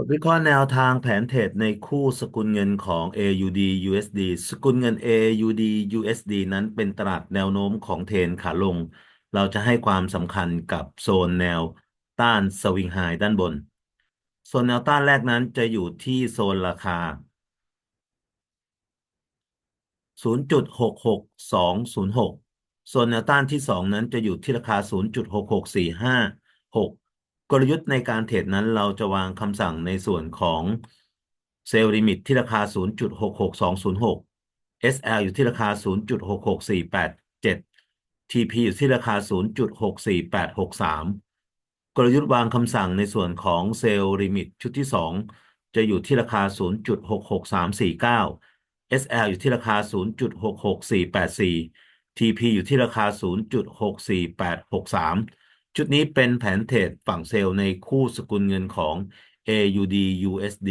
บทวิเคราะห์แนวทางแผนเทรดในคู่สกุลเงินของ AUD USD สกุลเงิน AUD USD นั้นเป็นตลาดแนวโน้มของเทรนขาลง เราจะให้ความสำคัญกับโซนแนวต้านสวิงไฮด้านบน โซนแนวต้านแรกนั้นจะอยู่ที่โซนราคา 0.66206 โซนแนวต้านที่ 2 นั้นจะอยู่ที่ราคา 0.66456 กลยุทธ์ในการเทรดนั้นเราจะวางคำสั่งในส่วนของเซลล์ลิมิตที่ราคา 0.66206 SL อยู่ที่ราคา 0.66487 TP อยู่ที่ราคา 0.64863 กลยุทธ์วางคำสั่งในส่วนของเซลล์ลิมิตชุดที่ 2 จะอยู่ที่ราคา 0.66349 SL อยู่ที่ราคา 0.66484 TP อยู่ที่ราคา 0.64863 ชุดนี้เป็นแผนเทรดฝั่งเซลล์ในคู่สกุลเงินของ AUD USD